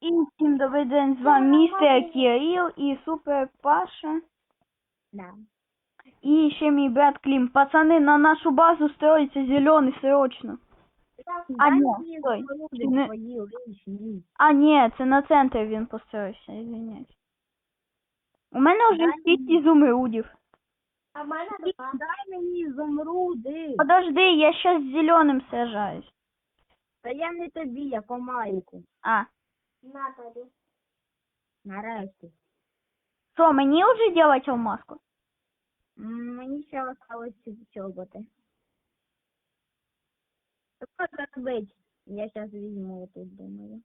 І всім добрий день, з вами містер Кирил і Супер Паша. Да. І ще мій брат Клім. Пацани, на нашу базу строїться зелений срочно. А, ні, стой. не- А, ні, це на центр він построївся, извиняюсь. У мене вже шість ізумрудів. А в мене два. Дай мені зумруди. Подожди, я щас з зеленим сражаюсь. Та я не тобі, я комарику. А, На тобі. Нарешті. що, мені вже делать алмазку? М, Мені ще осталось чоботи. Що робити? Я зараз візьму тут, думаю.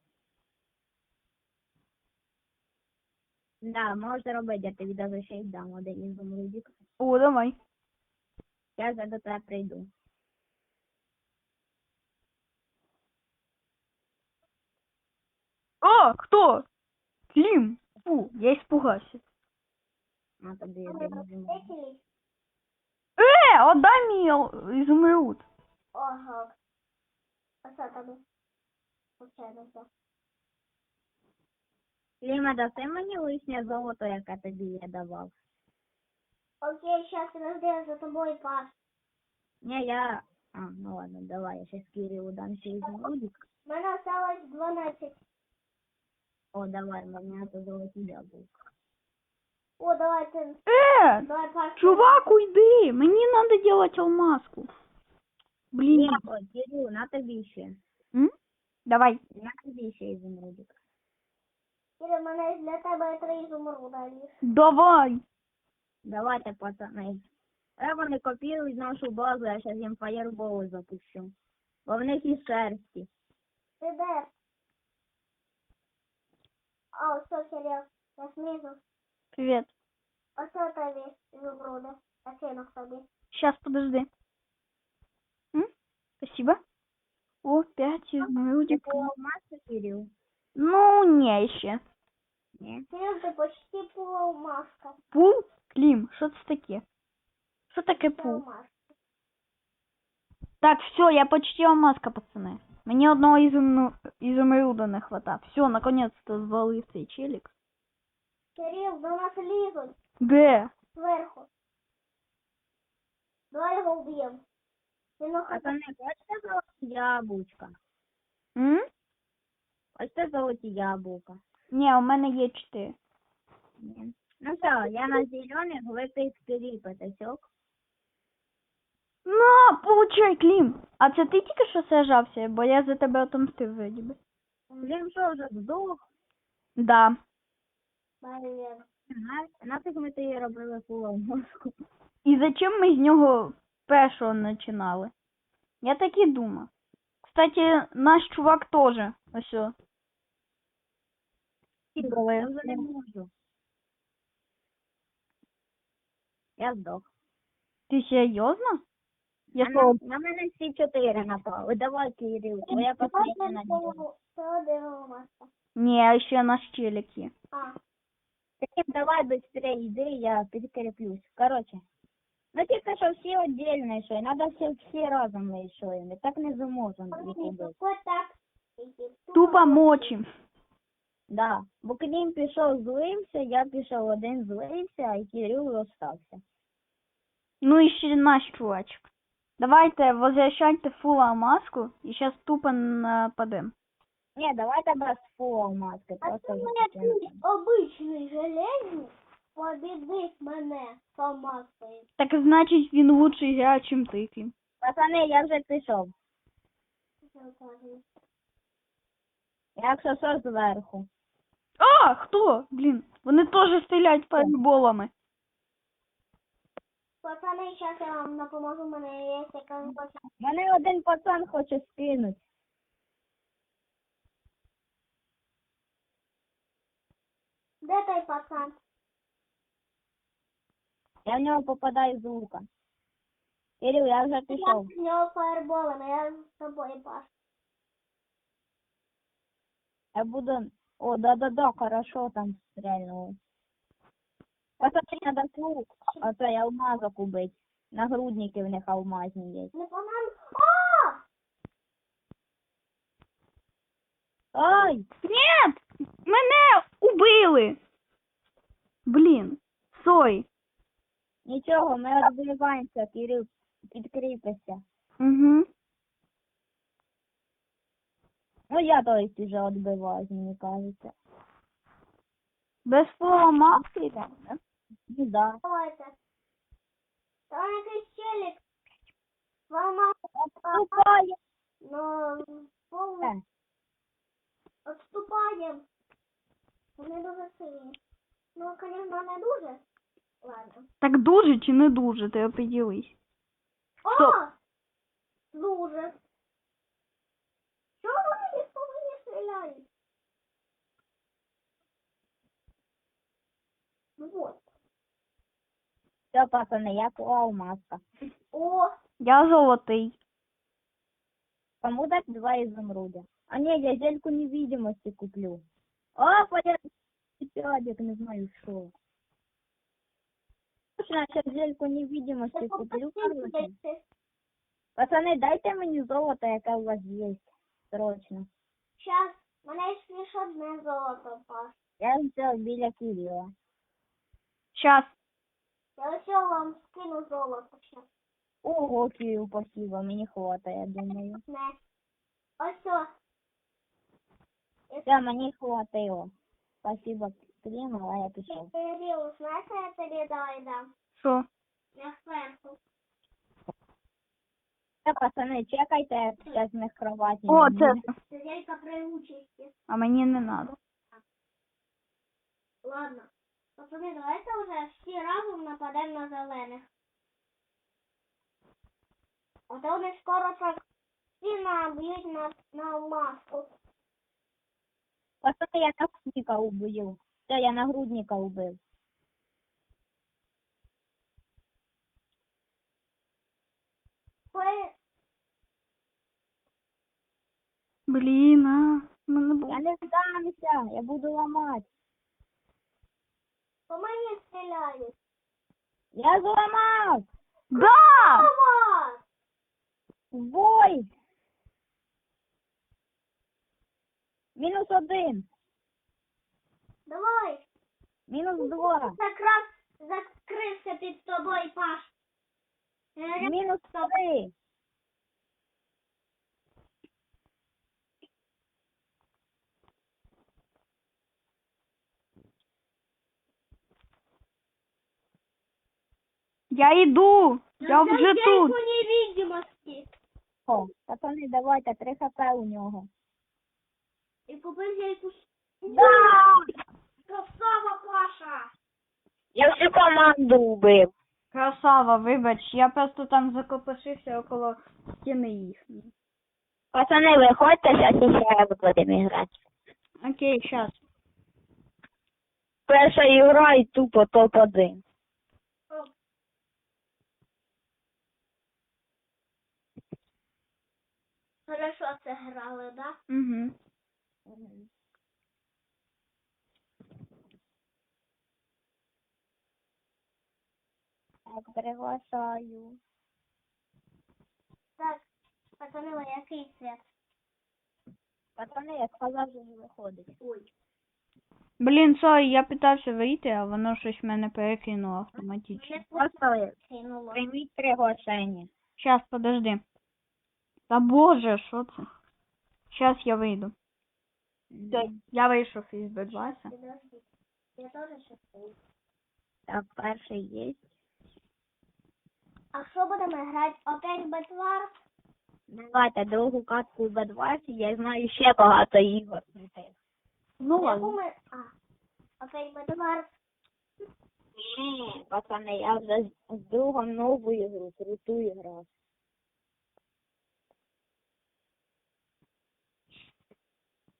Да, можна робити, я тобі даже ще й дам один ізумрудик. О, давай. Я до тебе прийду. О, хто? Клім. Фу, я испугався. На тобі один ізумруд. Е, отдай мій ал- ізумруд. Ага. А що тобі? Случайно все. Ліма, даси мені лишнє золото, яке тобі я давав. Окей, сейчас подожди, за тобой пас. Ні, я... А, ну ладно, давай, я сейчас Кириллу дам ще ізумрудик. У мене осталось 12. О, давай, мені це золоті яблука. О, давай ты. Е, Давай чувак, уйди. Мені надо делать алмазку. Блін. Ліма, о, Кирилл, на тобі ще. М? Давай. На тобі ще ізумрудик. Кирил, у мене для тебе три ізумруда лиш. Давай. Давайте, пацани. Е, вони копірують нашу базу, я зараз їм фаєрбол запущу. Бо в них і шерсті. Ти де? А, ось Кирил. Я знизу. Привет. Ось тобі ізумруди. Я кину тобі. Сейчас, подожди. М? Спасибо. О, пять изумрудик. Типу, маска, Кирилл? Ну, не ще. Ні. Кирил, ти почти полумаска. Пул? Клім, що це таке? Що таке пул? Полумаска. Так, все, я почти алмазка, пацани. Мені одного ізумну... ізумруда не хватає. Все, наконец-то звалив цей челік. Кирил, до нас лізуть. Де? Зверху. Давай його вб'ємо. Він охотник. Пацани, бачите золоті яблучка? М? Ось це золоті яблука. Ні, у мене є чотири. Ні. Ну все, я на зеленых, вы ты патасек. На, получай, Клім. А це ти тільки що сажався, бо я за тебе отомстив вроді би. Блин, що вже здох? Да. Нафіг ми ти робили фулом мозку. І зачем ми з нього першого починали? Я так і думав. Кстати, наш чувак теж. Ось. о. Я вже не можу. Я здох. Ти серйозно? Я на, на мене всі чотири напали. Давай, Кирил, твоя последня надія. Ні, ще наш челік є. А, Таким давай быстрее йди, я підкріплюсь. Короче. Ну тільки що всі віддільно йшли, треба всі, всі разом йшли. Ми так не зможемо так. Тупо мочим. Да. Бо Клім пішов злився, я пішов один злився, а Кирил остався. Ну і ще наш чувачок. Давайте возвращайте фула маску і зараз тупо нападем. Ні, давайте без фул маски, А це мене обичний железний побідив мене з маскою. Так значить він лучший грає, чим ти, Клім. Пацани, я вже пішов. Якщо що зверху. А, хто? Блін, вони теж стріляють фаерболами. Пацани, зараз я вам допоможу, мене є якась пацан. Мене один пацан хоче скинути. Де той пацан? Я в нього попадаю з лука. Кирил, я вже Я пішов. з нього фаерболами, я з тобою пас. Я буду... О, да-да-да, хорошо там стрельнули. Пацани, надо лук, а то я алмазок убить. Нагрудники в них алмазні є. Не по нам. О! Ай! Нет! вбили. Блін. Сой. Нічого, ми відбиваємося, Кирил, підкріпися. Угу. Ну, я то есть уже відбиваюсь, мені кажеться. Без фломаски там, да? Ну, да. Давайте. Там якийсь челік. Мама, Отступає. но повно Е, відступаємо. Вони дуже сильні. Ну, звісно, не дуже. Ладно. Так дуже чи не дуже, ти оприділись. О! Стоп. Дуже. Чого вони по мені стріляють? Ну Вот. Все, пацани, я клав маска. О, Я золотий. Кому дать два изумруда? А не, я зельку невидимости куплю. О, порядок, не знаю что. Точно, сейчас зельку невидимости куплю. Пацаны, дайте мені золото, яке у вас є. Срочно. Щас, мене ще лише одне золото пас. Я взяв біля Кирила. Щас. Я ось вам скину золото щас. Ого, Кирил, спасибо, мені хватає, я думаю. Не. Ось о. Все, мені хватило. Спасибо, Клим, а я пішов. Кирилл, знаєш, я тобі давай дам? Що? Я зверху. Все, пацани, чекайте, зараз не кроваті. О, не це. буде. При участі. А мені не надо. Ладно. Пацани, давайте вже всі разом нападемо на зелених. А то вони скоро так всі наб'ють на, на маску. Пацани, я нагрудника убив. Все, я нагрудника убив. Ви Блін, а. Мене було. Я не здамся, я буду ламати. По мені стріляють. Я зламав! Да! Ова! Бой! Мінус один, Давай! мінус два, Якраз закрився під тобою, Паш. Е, мінус три. Я йду. Я вже тут. у невидимості. О, пацани, давайте, три хп у нього. І купив якусь... Да! Красава, Паша! Я всю команду убив. Красава, вибач, я просто там закопошився около стіни їхньої. Пацани, виходьте, зараз ще будемо грати. Окей, щас. Перша ігра і тупо топ-1. Хорошо це грали, да? Угу. Так, приглашаю. Так, пацани, ви який цвет? Пацани, я сказав, що не виходить. Ой. Блін, сорі, я питався вийти, а воно щось мене перекинуло автоматично. Мене Просто кинуло. прийміть приглашення. Щас, подожди. Та боже, що це? Щас я вийду. Все, я вийшов із Б2. Я теж щось буду. Так, перший є. А що будемо грати? Опять Бетвар? Давайте другу катку Б20, я знаю ще багато ігор. Ну, Яку ми... А, опять Бетвар. Ні, пацани, я вже з- з другом нову ігру, круту іграв. Ну що,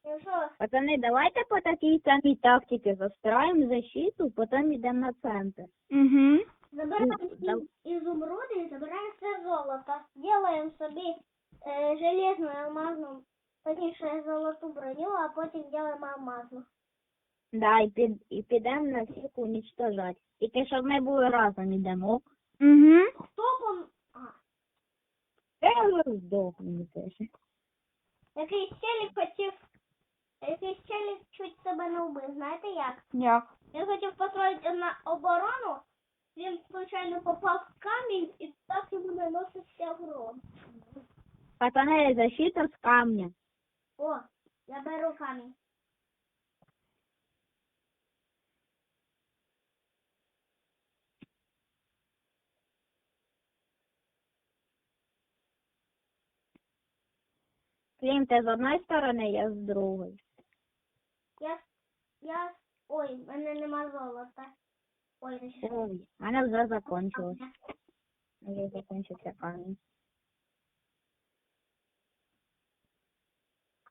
Пацани, давайте по такій самій тактиці застраємо защиту, потім йдемо на центр. Угу. забираємо Ну, да. ізумруди і забираємо все золото. Делаємо собі е, железну алмазну, точніше золоту броню, а потім делаємо алмазну. Да, і, під, і підемо на всіх уничтожати. Тільки щоб ми були разом ідемо. Угу. Топом... А, Я здохну теж. якийсь челік хотів... Якийсь челік чуть тебе не вбив. Знаєте як? Як? Я хотів построїти на оборону, він случайно попав в камінь і так йому наносився урон. Пацани, защита з камня. О, я беру камінь. Клім, ти з одної сторони, я з другої. Я, ой, в мене нема золота. Ой, не ще. Ой, в мене вже закончилось. Вже закінчився камінь.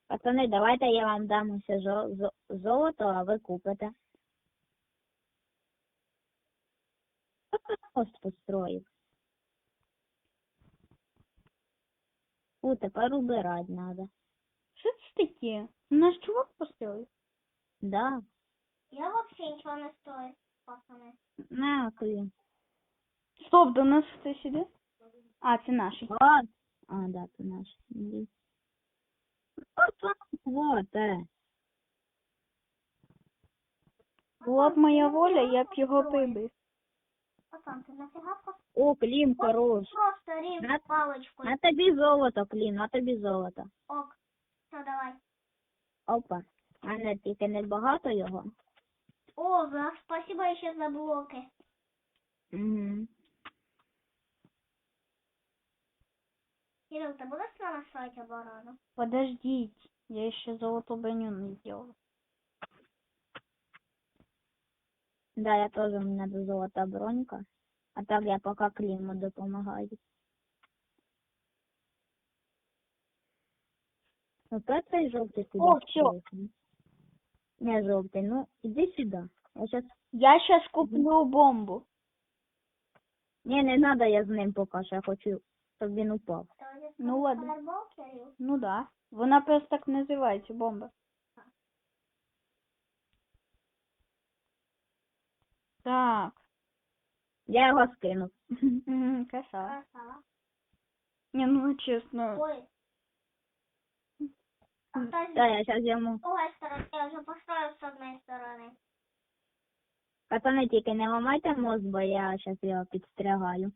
Пацани, давайте я вам дам усе зо- зо- золото, а ви купите. Пост построїв. О, тепер убирать надо. Що це таке? Наш чувак построїв? Да. Я вообще нічого не стою, пацани. На, Клім. Стоп, до нас хтось іде? А, це наші. Вот. А, да, це наш. Ні. От, вот, е. Була б моя воля, я б його прибив. Пацан, ти нафіга просто О, Клім, хорош. просто рів На- паличкою. На тобі золото, Клім, на тобі золото. Ок, все, давай. Опа. А не тільки не багато його. О, спасибо ще за блоки. Угу. Кирил, ти будеш з нами строїти оборону? Подождіть, я ще золоту броню не зробив. Да, я теж у мене до золота бронька. А так я поки Кліму допомагаю. Опять цей жовтий куди? О, всьо. Не жовтий, ну іди сюди. Я щас... Я щас куплю бомбу. Ні, не треба я з ним поки що, я хочу, щоб він упав. Давайте Ну, ладно. Ну да. Вона просто так називається бомба. Так. Я його скинув. Красава. Красава. Не, ну чесно. Ой. Да, я зараз йому. з другої сторони, я вже построїв з одної сторони. Пацани, тільки не ламайте мозк, бо я зараз його підстригаю.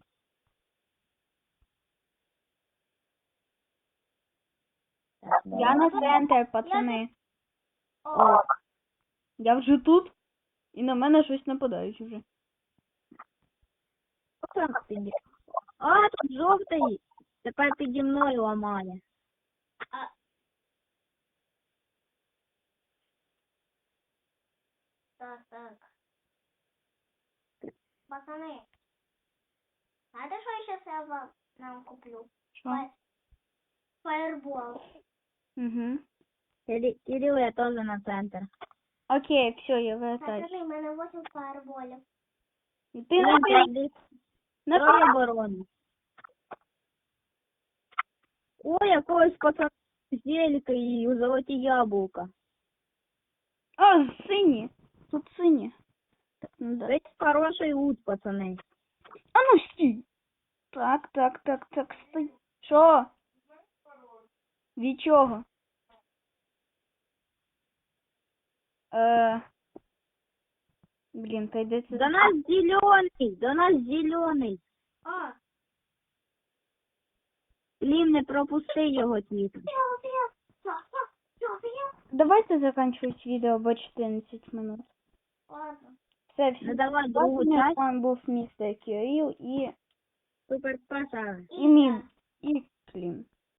Я на центр, пацани. О, Я вже тут. І на мене щось нападають вже. А, тут жовтий. Тепер піді мною ламає. Так, так. Пацани, знаєте, що я зараз я вам нам куплю? Фаер- Фаербол. Угу. Кирі- Кирил, я теж на центр. Окей, все, я вертаюсь. Пацани, в мене 8 фаерболів. Ти на Кирил, на Троє оборони. Ой, якогось пацана зелька і золоті яблука. А, сині. Тут сині. Так, ну да. Це хороший лут, пацани. А ну стій. Так, так, так, так, стій. Що? Від чого? Е... Блін, прийдеться... До нас зелений, до нас зелений. А, Лім, не пропусти його тільки. я, я. Давайте закінчувати відео, бо 14 минут. Ладно. Все, всі. Ну давай другу часть. вами був містер Кирил і, Супер паса. і мій, і Клім.